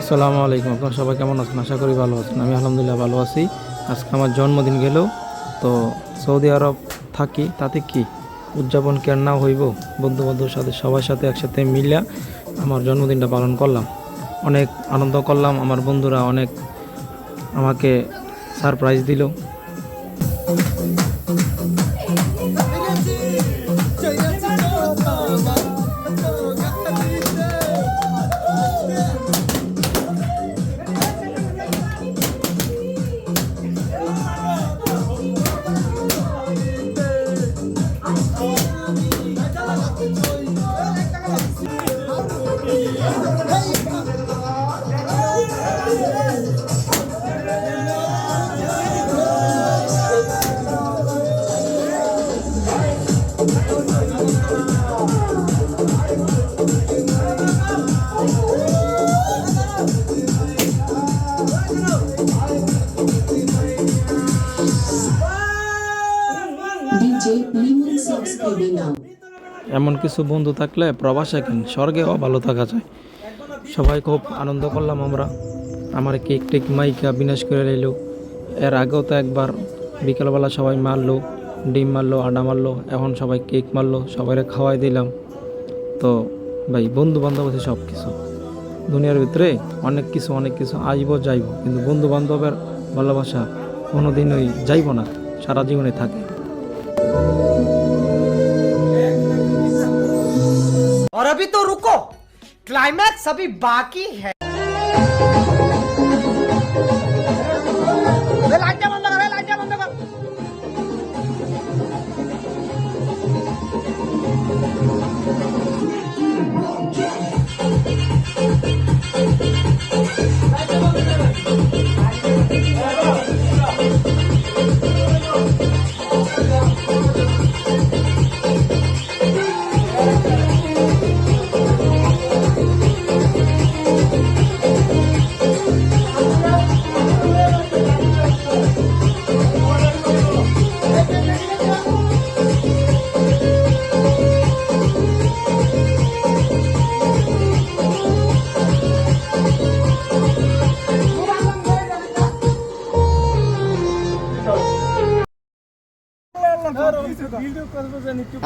আসসালামু আলাইকুম। আপনারা সবাই কেমন আছেন? আশা করি ভালো আছেন। আমি আলহামদুলিল্লাহ ভালো আছি। আজকে আমার জন্মদিন গেল। তো সৌদি আরব থাকি, তাতে কি? উদযাপন কেন না হইব? বন্ধু বান্ধবের সাথে, সবার সাথে একসাথে মিলিয়া আমার জন্মদিনটা পালন করলাম। অনেক আনন্দ করলাম। আমার বন্ধুরা অনেক আমাকে সারপ্রাইজ দিল। DJ Limon Socks Baby Now. এমন কিছু বন্ধু থাকলে প্রবাস কেন? স্বর্গেও ভালো থাকা যায়। সবাই খুব আনন্দ করলাম আমরা। আমার কেক টেক মাইকা বিনাশ করে এলো এর আগেও তো একবার বিকেলবেলা সবাই মারলো, ডিম মারলো আডা মারলো, এখন সবাই কেক মারলো সবাইকে খাওয়াই দিলাম। তো ভাই বন্ধু বান্ধব আছে সব কিছু দুনিয়ার ভিতরে অনেক কিছু অনেক কিছু আসব, যাইবো। কিন্তু বন্ধু বান্ধবের ভালোবাসা কোনোদিনই যাইবো না, সারা জীবনে থাকে। अभी तो रुको। क्लाइमैक्स अभी बाकी है।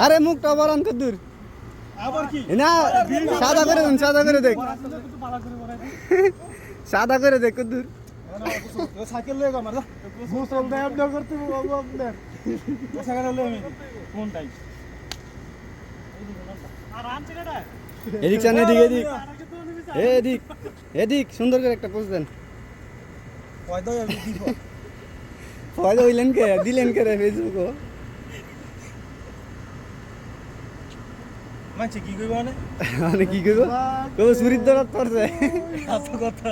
আরে মুখটা বরান কদ্দুর না সাদা করে দেন সাদা করে দেখ। সাদা করে দেখ কদ্দুর সাইকেল লয়ে গো মারলা মুসল দে আপনি করতে বাবু আপনার সাইকেল লয়ে আমি কোন টাইম আরাম থেকে এটা এদিক এদিক। এদিক এদিক এদিক সুন্দর করে একটা পোজ দেন। হইলেন কে? দিলেন কে রে ফেসবুক মানছে কি কইব মানে? মানে কি কইব? কব সুরিত দরাত পড়ছে। এত কথা।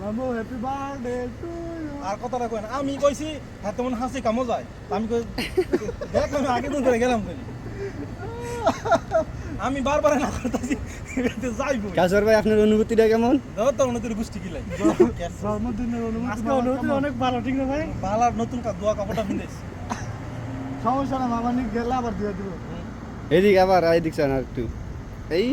মামু হ্যাপি বার্থডে টু আর কথাটা কই না আমি কইছি হ্যাঁ তেমন হাসি কামো যায়। আমি কই দেখ আমি আগে দিন করে গেলাম কই আমি বারবার না করতেছি যাইবো কাসর ভাই আপনার অনুভূতিটা কেমন? দাও তো নতুন গোষ্ঠী কিলাই জন্মদিনের অনুভূতি আজকে অনুভূতি অনেক ভালো ঠিক না ভাই? ভালো। নতুন কা দোয়া কাপড়টা কিনেছি সমস্যা না মামা নিয়ে গেলে আবার দিয়ে দিব। এদিক আবার এদিক চান আর একটু। এই